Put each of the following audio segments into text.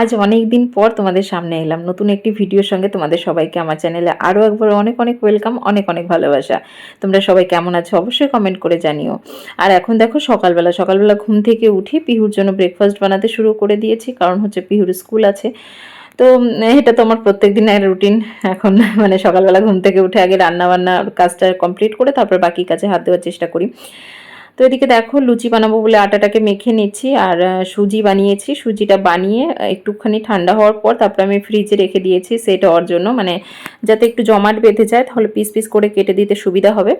আজ অনেক দিন পর তোমাদের সামনে এলাম। নতুন একটি ভিডিওর সঙ্গে তোমাদের সবাইকে আমার চ্যানেলে আরও একবার অনেক অনেক ওয়েলকাম অনেক অনেক ভালোবাসা। তোমরা সবাই কেমন আছো অবশ্যই কমেন্ট করে জানিও। আর এখন দেখো সকালবেলা সকালবেলা ঘুম থেকে উঠে পিহুর জন্য ব্রেকফাস্ট বানাতে শুরু করে দিয়েছি, কারণ হচ্ছে পিহুর স্কুল আছে। তো এটা তো আমার প্রত্যেক দিনের রুটিন এখন মানে সকালবেলা ঘুম থেকে উঠে আগে রান্না বান্নার কাজটা কমপ্লিট করে তারপর বাকি কাজে হাত দেওয়ার চেষ্টা করি। তো এদিকে দেখো লুচি বানাবো বলে আটাটাকে মেখে নিচ্ছি আর সুজি বানিয়েছি। সুজিটা বানিয়ে একটুখানি ঠান্ডা হওয়ার পর তারপর আমি ফ্রিজে রেখে দিয়েছি সেট হওয়ার জন্য। মানে যাতে একটু জমাট বেঁধে যায় তাহলে পিস পিস করে কেটে দিতে সুবিধা হবে।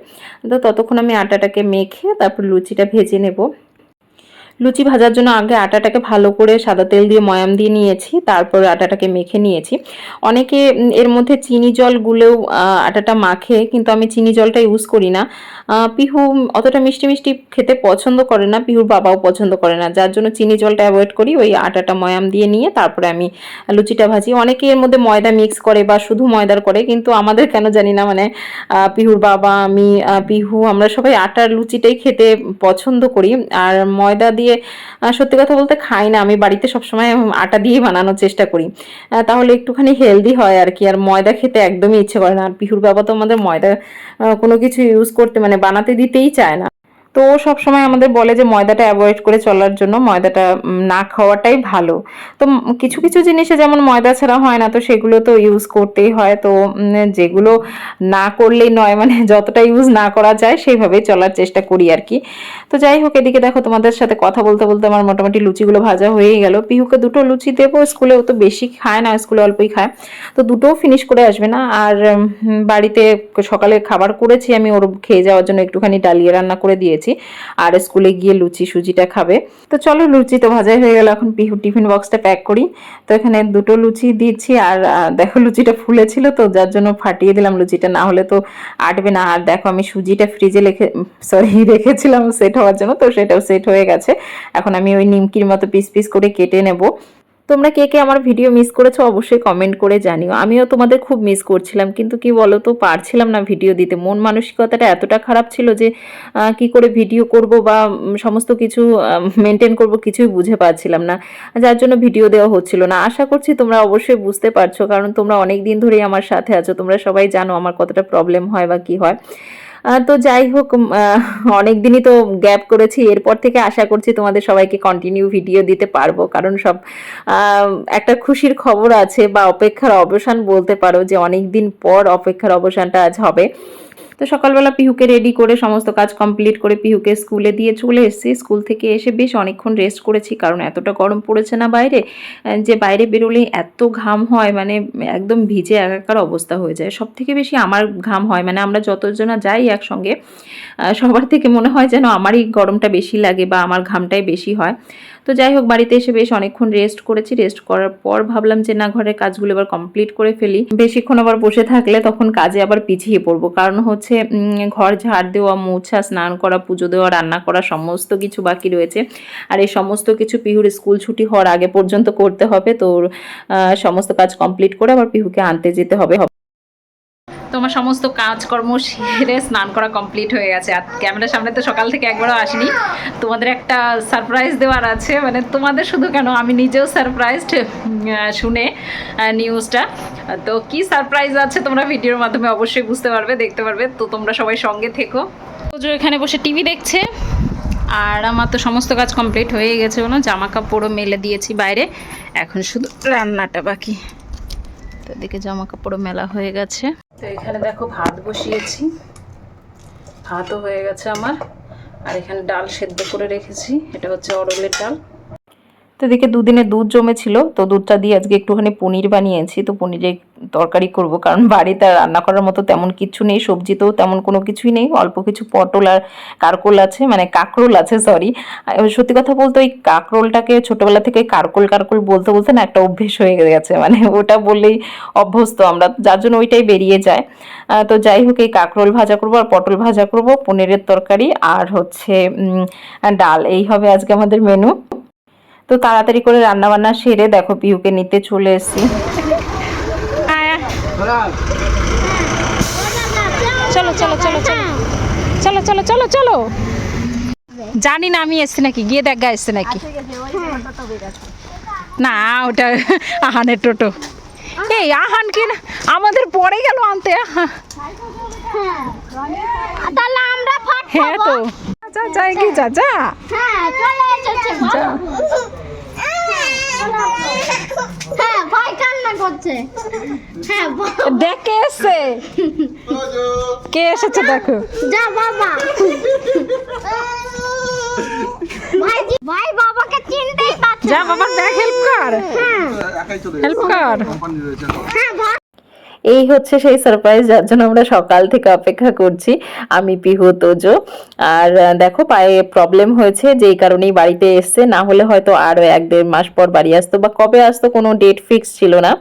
তো ততক্ষণ আমি আটাটাকে মেখে তারপর লুচিটা ভেজে নেব। লুচি ভাজার জন্য আগে আটাটাকে ভালো করে সাদা তেল দিয়ে ময়াম দিয়ে নিয়েছি, তারপর আটাটাকে মেখে নিয়েছি। অনেকে এর মধ্যে চিনি জল গুলেও আটাটা মাখে, কিন্তু আমি চিনি জলটা ইউজ করি না। পিহু অতটা মিষ্টি মিষ্টি খেতে পছন্দ করে না, পিহুর বাবাও পছন্দ করে না। যার জন্য চিনি জলটা অ্যাভয়েড করি, ওই আটাটা ময়াম দিয়ে নিয়ে তারপরে আমি লুচিটা ভাজি। অনেকে এর মধ্যে ময়দা মিক্স করে বা শুধু ময়দার করে, কিন্তু আমাদের কেন জানি না মানে পিহুর বাবা, আমি পিহু, আমরা সবাই আটার লুচিটাই খেতে পছন্দ করি। আর ময়দা দিয়ে আহ, সত্যি কথা বলতে খাই না। আমি বাড়িতে সবসময় আটা দিয়ে বানানোর চেষ্টা করি। তাহলে একটুখানি হেলদি হয় আর কি। আর ময়দা খেতে একদমই ইচ্ছে করে না। আর পিহুর বাবা তো আমাদের ময়দা কোনো কিছু ইউজ করতে মানে বানাতে দিতেই চায় না। তো ও সবসময় আমাদের বলে যে ময়দাটা অ্যাভয়েড করে চলার জন্য ময়দাটা না খাওয়াটাই ভালো। তো কিছু কিছু জিনিসে যেমন ময়দা ছাড়া হয় না, তো সেগুলো তো ইউজ করতেই হয়। তো যেগুলো না করলেই নয় মানে যতটা ইউজ না করা যায় সেইভাবেই চলার চেষ্টা করি আর কি। তো যাই হোক, এদিকে দেখো তোমাদের সাথে কথা বলতে বলতে আমার মোটামুটি লুচিগুলো ভাজা হয়েই গেল। পিহুকে দুটো লুচি দেবো স্কুলে ও তো বেশি খায় না, স্কুলে অল্পই খায়। তো দুটোও ফিনিশ করে আসবে না। আর বাড়িতে সকালে খাবার করেছি আমি, ওর খেয়ে যাওয়ার জন্য একটুখানি ডালিয়া রান্না করে দিয়েছি। আর স্কুলে গিয়ে লুচি সুজিটা খাবে। তো চলো লুচি তো ভাজাই হয়ে গেল, এখন পিহু টিফিন বক্সটা প্যাক করি। তো এখানে দুটো লুচি দিচ্ছি, আর দেখো লুচিটা ফুলেছিল তো, যার জন্য ফাটিয়ে দিলাম লুচিটা। না হলে তো আটবে না। আর দেখো আমি সুজিটা ফ্রিজে রেখে সরি রেখেছিলাম সেট হওয়ার জন্য, তো সেটাও সেট হয়ে গেছে। এখন আমি ওই নিমকির মতো পিস পিস করে কেটে নেব। তোমরা কে কে আমার ভিডিও মিস করেছ অবশ্যই কমেন্ট করে জানিও। আমিও তোমাদের খুব মিস করছিলাম, কিন্তু কি বলো তো পারছিলাম না ভিডিও দিতে। মন মানসিকতাটা এতটা খারাপ ছিল যে কি করে ভিডিও করব বা সমস্ত কিছু মেনটেন করব কিছুই বুঝে পাচ্ছিলাম না। যার জন্য ভিডিও দেওয়া হচ্ছিল না। আশা করছি তোমরা অবশ্যই বুঝতে পারছ, কারণ তোমরা অনেক দিন ধরেই আমার সাথে আছো। তোমরা সবাই জানো আমার কতটা প্রবলেম হয় বা কি হয়। তো যাই হোক অনেক দিনই তো গ্যাপ করেছি। এরপর থেকে আশা করছি তোমাদের সবাইকে কন্টিনিউ ভিডিও দিতে পারব। কারণ সব একটা খুশির খবর আছে বা অপেক্ষার অবসান বলতে পারো যে অনেক দিন পর অপেক্ষার অবসানটা আজ হবে। তো সকালবেলা পিহুকে রেডি করে সমস্ত কাজ কমপ্লিট করে পিহুকে স্কুলে দিয়ে চলে এসেছি। স্কুল থেকে এসে বেশ অনেকক্ষণ রেস্ট করেছি, কারণ এতটা গরম পড়েছে না বাইরে যে বাইরে বেরোলেই এত ঘাম হয় মানে একদম ভিজে একাকার অবস্থা হয়ে যায়। সব থেকে বেশি আমার ঘাম হয় মানে আমরা যতজনা যাই একসঙ্গে সবার থেকে মনে হয় যেন আমারই গরমটা বেশি লাগে বা আমার ঘামটাই বেশি হয়। তো যাই হোক, বাড়িতে এসে বেশ অনেকক্ষণ রেস্ট করেছি। রেস্ট করার পর ভাবলাম যে না, ঘরের কাজগুলো এবার কমপ্লিট করে ফেলি। বেশিক্ষণ আবার বসে থাকলে তখন কাজে আবার পিছিয়ে পড়ব। কারণ হচ্ছে উম, ঘর ঝাড় দেওয়া মোছা স্নান করা পুজো দেওয়া রান্না করা সমস্ত কিছু বাকি রয়েছে। আর এই সমস্ত কিছু পিহুর স্কুল ছুটি হওয়ার আগে পর্যন্ত করতে হবে। তো সমস্ত কাজ কমপ্লিট করে আবার পিহুকে আনতে যেতে হবে। তোমার সমস্ত কাজকর্ম সেরে স্নান করা কমপ্লিট হয়ে গেছে। আর ক্যামেরার সামনে তো সকাল থেকে একবারও আসিনি। তোমাদের একটা সারপ্রাইজ দেওয়ার আছে। মানে তোমাদের শুধু কেন? আমি নিজেও সারপ্রাইজড শুনে নিউজটা তো কি সারপ্রাইজ আছে তোমরা ভিডিওর মাধ্যমে অবশ্যই বুঝতে পারবে, দেখতে পারবে। তো তোমরা সবাই সঙ্গে থেকো। পুজো এখানে বসে টিভি দেখছে। আর আমার তো সমস্ত কাজ কমপ্লিট হয়ে গেছে কোনো জামা কাপড়ও মেলে দিয়েছি বাইরে। এখন শুধু রান্নাটা বাকি। তো এদিকে জামা কাপড়ও মেলা হয়ে গেছে। তো এখানে দেখো ভাত বসিয়েছি। ভাতও হয়ে গেছে আমার। আর এখানে ডাল সেদ্ধ করে রেখেছি। এটা হচ্ছে অরলের ডাল। তো এদিকে দুদিনে দুধ জমেছিল, তো দুধটা দিয়ে আজকে একটুখানি পনির বানিয়েছি, তো পনিরের তরকারি করব। কারণ বাড়িতে রান্না করার মতো তেমন কিছু নেই, সবজিতেও তেমন কোনো কিছুই নেই, অল্প কিছু পটল আর কারকোল আছে মানে কাকরোল আছে সরি সত্যি কথা বলতে ওই কাকরোলটাকে ছোটবেলা থেকে কারকোল কারকোল বলতে বলতে না একটা অভ্যেস হয়ে গেছে মানে ওটা বললেই অভ্যস্ত আমরা, যার জন্য ওইটাই বেরিয়ে যায়। তো যাই হোক, এই কাকরোল ভাজা করব আর পটল ভাজা করব, পনিরের তরকারি আর হচ্ছে ডাল, এই হবে আজকে আমাদের মেনু তো তাড়াতাড়ি করে রান্না বান্না সেরে দেখো পিহুকে নিতে চলে এসেছি। চলো চলো চলো চলো। চলো চলো চলো চলো। জানি না আমি এসছি নাকি গিয়ে দেখ গা এসছে নাকি। না ওটা আহানের টোটো। এই আহান কি না আমাদের পরে গেল আনতে আহা। তাহলে আমরা ফাট হ্যাঁ তো। যাই কি হ্যাঁ ভয়- দেখ কে এসেছে। দেখো। যা বাবা। ভাই ভাই বাবাকে চিনতেই পারছে যা বাবার ব্যাগ হেল্প কর। হেল্প কর। হ্যাঁ ভয় এই হচ্ছে সেই সারপ্রাইজ যার জন্য আমরা সকাল থেকে অপেক্ষা করছি। আমি পিহু তোজো। আর দেখো পায়ে প্রবলেম হয়েছে যেই কারণেই বাড়িতে এসছে। না হলে হয়তো আরও এক দেড় মাস পর বাড়ি আসতো বা কবে আসতো কোনো ডেট ফিক্স ছিল না।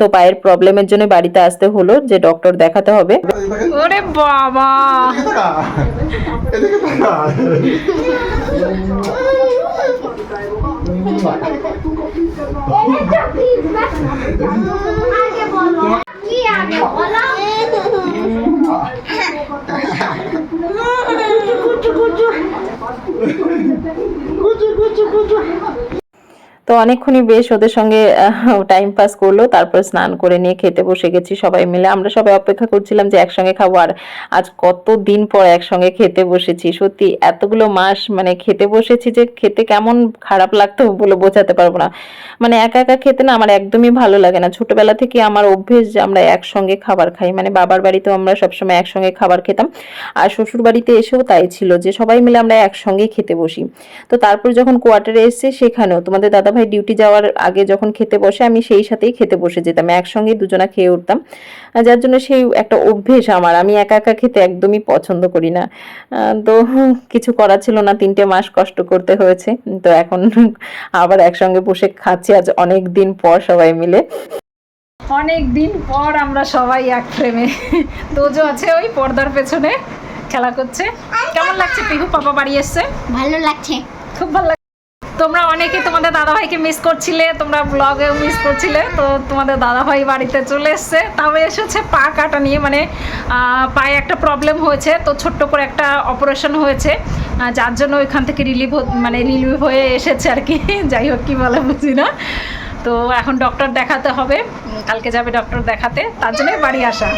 তো পায়ের প্রবলেমের জন্য বাড়িতে আসতে হলো যে ডক্টর দেখাতে হবে। ওরে বাবা! আগে বলো কি আগে বলো তো অনেকক্ষণই বেশ ওদের সঙ্গে টাইম পাস করল, তারপর স্নান করে নিয়ে খেতে বসে গেছি সবাই মিলে। আমরা সবাই অপেক্ষা করছিলাম যে একসঙ্গে খাব, আর আজ কত দিন পর একসঙ্গে খেতে বসেছি। সত্যি এতগুলো মাস মানে খেতে বসেছি যে খেতে কেমন খারাপ লাগতো বলে বোঝাতে পারব না। মানে একা একা খেতে না আমার একদমই ভালো লাগে না। ছোটবেলা থেকে আমার অভ্যেস যে আমরা একসঙ্গে খাবার খাই মানে বাবার বাড়িতেও আমরা সবসময় একসঙ্গে খাবার খেতাম, আর শ্বশুর বাড়িতে এসেও তাই ছিল যে সবাই মিলে আমরা একসঙ্গে খেতে বসি। তো তারপর যখন কোয়ার্টারে এসে সেখানেও, তোমাদের দাদাভাই ডিউটি যাওয়ার আগে যখন খেতে বসে আমি সেই সাথেই খেতে বসে যেতাম। একসঙ্গে দুজনা খেয়ে উঠতাম। যার জন্য সেই একটা অভ্যেস আমার। আমি একা একা খেতে একদমই পছন্দ করি না। তো কিছু করার ছিল না। তিনটে মাস কষ্ট করতে হয়েছে। তো এখন আবার একসঙ্গে বসে খাচ্ছি। আজ অনেক দিন পর সবাই মিলে। অনেক দিন পর আমরা সবাই এক ফ্রেমে তোজো আছে ওই পর্দার পেছনে। খেলা করছে। কেমন লাগছে পিহু? পাপা বাড়ি এসছে? ভালো লাগছে। খুব ভালো লাগছে তোমরা অনেকে তোমাদের দাদাভাইকে মিস করছিলে, তোমরা ব্লগেও মিস করছিলে, তো তোমাদের দাদাভাই বাড়িতে চলে এসছে। তাও এসেছে পা কাটা নিয়ে মানে পায়ে একটা প্রবলেম হয়েছে, তো ছোট্ট করে একটা অপারেশন হয়েছে। যার জন্য ওইখান থেকে রিলিভ মানে রিলিভ হয়ে এসেছে আর কি। যাই হোক, কী বলে, বুঝি না। তো এখন ডক্টর দেখাতে হবে। কালকে যাবে ডক্টর দেখাতে, তার জন্যই বাড়ি আসা।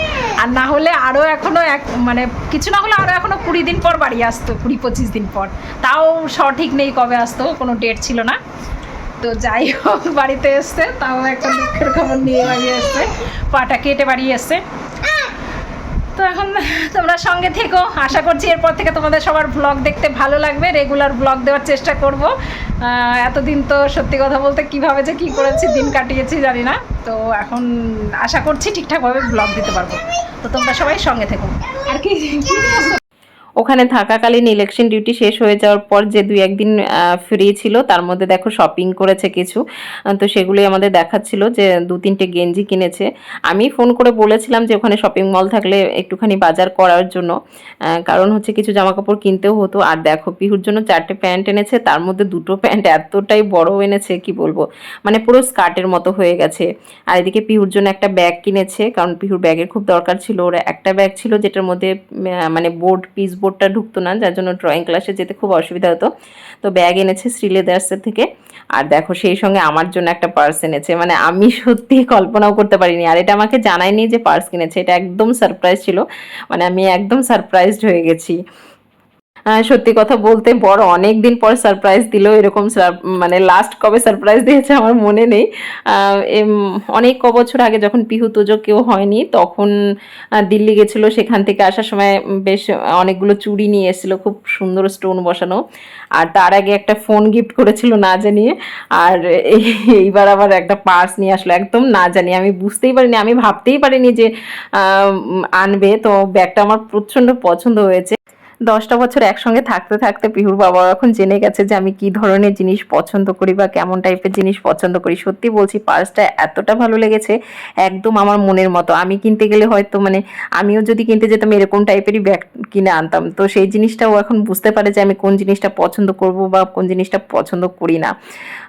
আর না হলে আরও এখনও এক মানে কিছু না হলে আরও এখনও কুড়ি দিন পর বাড়ি আসতো, কুড়ি পঁচিশ দিন পর। তাও সঠিক নেই কবে আসতো, কোনো ডেট ছিল না। তো যাই হোক, বাড়িতে এসছে, তাও একটা দুঃখের খবর নিয়ে বাড়ি এসছে। পাটা কেটে বাড়ি এসছে। তো এখন তোমরা সঙ্গে থেকো। আশা করছি এরপর থেকে তোমাদের সবার ব্লগ দেখতে ভালো লাগবে। রেগুলার ব্লগ দেওয়ার চেষ্টা করব। এতদিন তো সত্যি কথা বলতে কীভাবে যে কি করেছি, দিন কাটিয়েছি জানি না। তো এখন আশা করছি ঠিকঠাকভাবে ব্লগ দিতে পারব। তো তোমরা সবাই সঙ্গে থেকো। আর কি ওখানে থাকাকালীন ইলেকশন ডিউটি শেষ হয়ে যাওয়ার পর যে দুই একদিন ফ্রি ছিল, তার মধ্যে দেখো শপিং করেছে কিছু। তো সেগুলি আমাদের দেখাচ্ছিল যে দু তিনটে গেঞ্জি কিনেছে। আমি ফোন করে বলেছিলাম যে ওখানে শপিং মল থাকলে একটুখানি বাজার করার জন্য। কারণ হচ্ছে কিছু জামা কাপড় কিনতেও হতো। আর দেখো, পিহুর জন্য চারটে প্যান্ট এনেছে, তার মধ্যে দুটো প্যান্ট এতটাই বড় এনেছে, কি বলব? মানে পুরো স্কার্টের মতো হয়ে গেছে। আর এদিকে পিহুর জন্য একটা ব্যাগ কিনেছে, কারণ পিহুর ব্যাগের খুব দরকার ছিল। ওর একটা ব্যাগ ছিল যেটার মধ্যে মানে বোর্ড পিস বোর্ডটা ঢুকতো না, যার জন্য ড্রয়িং ক্লাসে যেতে খুব অসুবিধা হতো। তো ব্যাগ এনেছে শ্রীলেদার্সের থেকে। আর দেখো, সেই সঙ্গে আমার জন্য একটা পার্স এনেছে। মানে আমি সত্যি কল্পনাও করতে পারিনি। আর এটা আমাকে জানায়নি যে পার্স কিনেছে। এটা একদম সারপ্রাইজ ছিল। মানে আমি একদম সারপ্রাইজড হয়ে গেছি। সত্যি কথা বলতে বড় অনেক দিন পর সারপ্রাইজ দিল, এরকম মানে লাস্ট কবে সারপ্রাইজ দিয়েছে আমার মনে নেই। অনেক ক বছর আগে যখন পিহু তোজো কেউ হয়নি, তখন দিল্লি গেছিল, সেখান থেকে আসার সময় বেশ অনেকগুলো চুড়ি নিয়ে এসেছিল, খুব সুন্দর স্টোন বসানো। আর তার আগে একটা ফোন গিফট করেছিল, না জানিয়ে। আর এই- এইবার আবার একটা পার্স নিয়ে আসলো, একদম না জানি আমি বুঝতেই পারিনি, আমি ভাবতেই পারিনি যে আনবে। তো ব্যাগটা আমার প্রচণ্ড পছন্দ হয়েছে। দশটা বছর একসঙ্গে থাকতে থাকতে পিহুর বাবা এখন জেনে গেছে যে আমি কি ধরনের জিনিস পছন্দ করি বা কেমন টাইপের জিনিস পছন্দ করি। সত্যি বলছি, পার্সটা এতটা ভালো লেগেছে, একদম আমার মনের মতো। আমি কিনতে গেলে হয়তো মানে আমিও যদি কিনতে যেতাম এরকম টাইপেরই ব্যাগ কিনে আনতাম। তো সেই জিনিসটাও এখন বুঝতে পারে যে আমি কোন জিনিসটা পছন্দ করব বা কোন জিনিসটা পছন্দ করি না।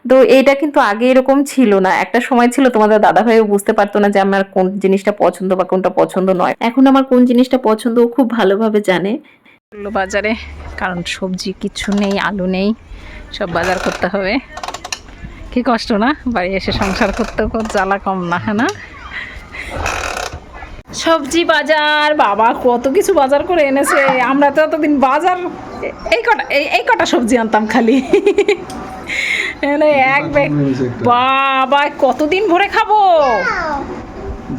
তো এইটা কিন্তু আগে এরকম ছিল না। একটা সময় ছিল, তোমাদের দাদা ভাইও বুঝতে পারতো না যে আমার কোন জিনিসটা পছন্দ বা কোনটা পছন্দ নয়। এখন আমার কোন জিনিসটা পছন্দ খুব ভালোভাবে জানে। করল বাজারে, কারণ সবজি কিছু নেই, আলু নেই, সব বাজার করতে হবে। কি কষ্ট না? বাড়ি এসে সংসার করতেও খুব জ্বালা কম না হ্যাঁ না? সবজি বাজার, বাবা কত কিছু বাজার করে এনেছে, আমরা তো এতদিন বাজার, এই কটা এই কটা সবজি আনতাম খালি। এক বাবা, কতদিন ভরে খাব?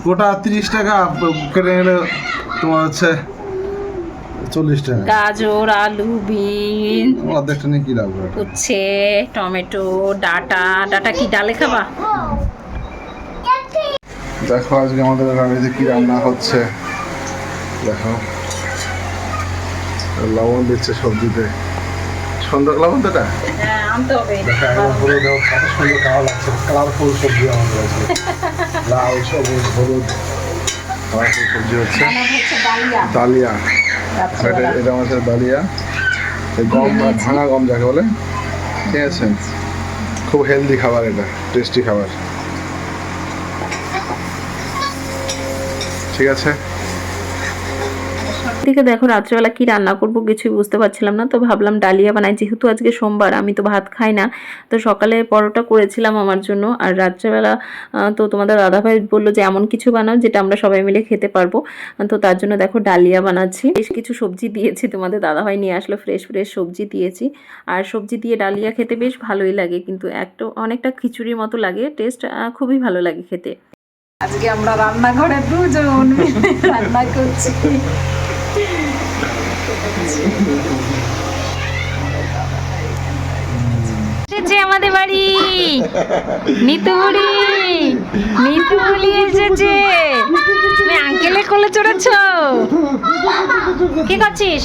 গোটা তিরিশ টাকা কেটে তোমার হচ্ছে চল্লিশ টাকা। গাজর আলু বিন অর্ধেকটা নিয়ে কি লাগবে উচ্ছে টমেটো ডাটা। ডাটা কি ডালে খাবা? দেখো আজকে আমাদের বাড়িতে কি রান্না হচ্ছে। দেখো। লবণ দিচ্ছে সবজিতে। সুন্দর লবণ তো এটা? হ্যাঁ সুন্দর কালার লাগছে কালারফুল সবজি আমাদের আছে লাল সবুজ হলুদ। কালারফুল সবজি হচ্ছে। ডালিয়া। এটা রাত্রেবেলা। এটা ডালিয়া এই গম ভাঙা গম যাকে বলে ঠিক আছে? খুব হেলদি খাবার এটা টেস্টি খাবার। ঠিক আছে? এদিকে দেখো, রাত্রেবেলা কি রান্না করব কিছুই বুঝতে পারছিলাম না। তো ভাবলাম ডালিয়া বানাই, যেহেতু আজকে সোমবার, আমি তো ভাত খাই না। তো সকালে পরোটা করেছিলাম আমার জন্য। আর রাত্রেবেলা তো তোমাদের দাদাভাই বলল যে এমন কিছু বানাও যেটা আমরা সবাই মিলে খেতে পারব। তো তার জন্য দেখো ডালিয়া বানাচ্ছি। বেশ কিছু সবজি দিয়েছি, তোমাদের দাদাভাই নিয়ে আসলো ফ্রেশ ফ্রেশ সবজি দিয়েছি। আর সবজি দিয়ে ডালিয়া খেতে বেশ ভালোই লাগে, কিন্তু একটা অনেকটা খিচুড়ির মতো লাগে। টেস্ট খুবই ভালো লাগে খেতে। আজকে আমরা রান্নাঘরে দুজন রান্না করছি। এসেছে আমাদের বাড়ি। নিতু বুড়ি নিতু বুড়ি এসেছে। তুমি আঙ্কেলের কোলে চড়েছ? কি করছিস?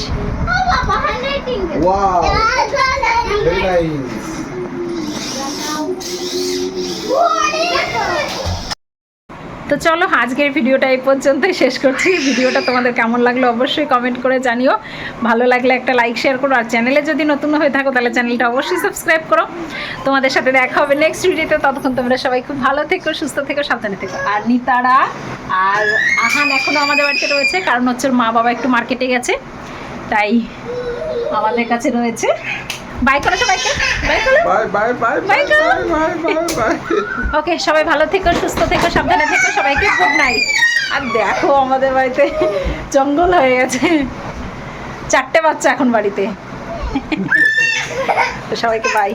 তো চলো, আজকের ভিডিওটা এই পর্যন্তই শেষ করছি। ভিডিওটা তোমাদের কেমন লাগল অবশ্যই কমেন্ট করে জানিও। ভালো লাগলে একটা লাইক শেয়ার করো। আর চ্যানেলে যদি নতুন হয়ে থাকো, তাহলে চ্যানেলটা অবশ্যই সাবস্ক্রাইব করো। তোমাদের সাথে দেখা হবে নেক্সট ভিডিওতে ততক্ষণ তোমরা সবাই খুব ভালো থেকো, সুস্থ থেকো, সাবধানে থেকো। আর নিতারা আর আহান এখনও আমাদের বাড়িতে রয়েছে, কারণ হচ্ছে মা বাবা একটু মার্কেটে গেছে, তাই আমাদের কাছে রয়েছে। বাই করো সবাইকে। বাই করো। Bye bye bye bye bye bye bye okay সবাই ভালো থেকো সুস্থ থেকো সাবধানে থেকো সবাইকে গুড নাইট আর দেখো আমাদের বাড়িতে জঙ্গল হয়ে গেছে। চারটে বাচ্চা এখন বাড়িতে। সবাইকে বাই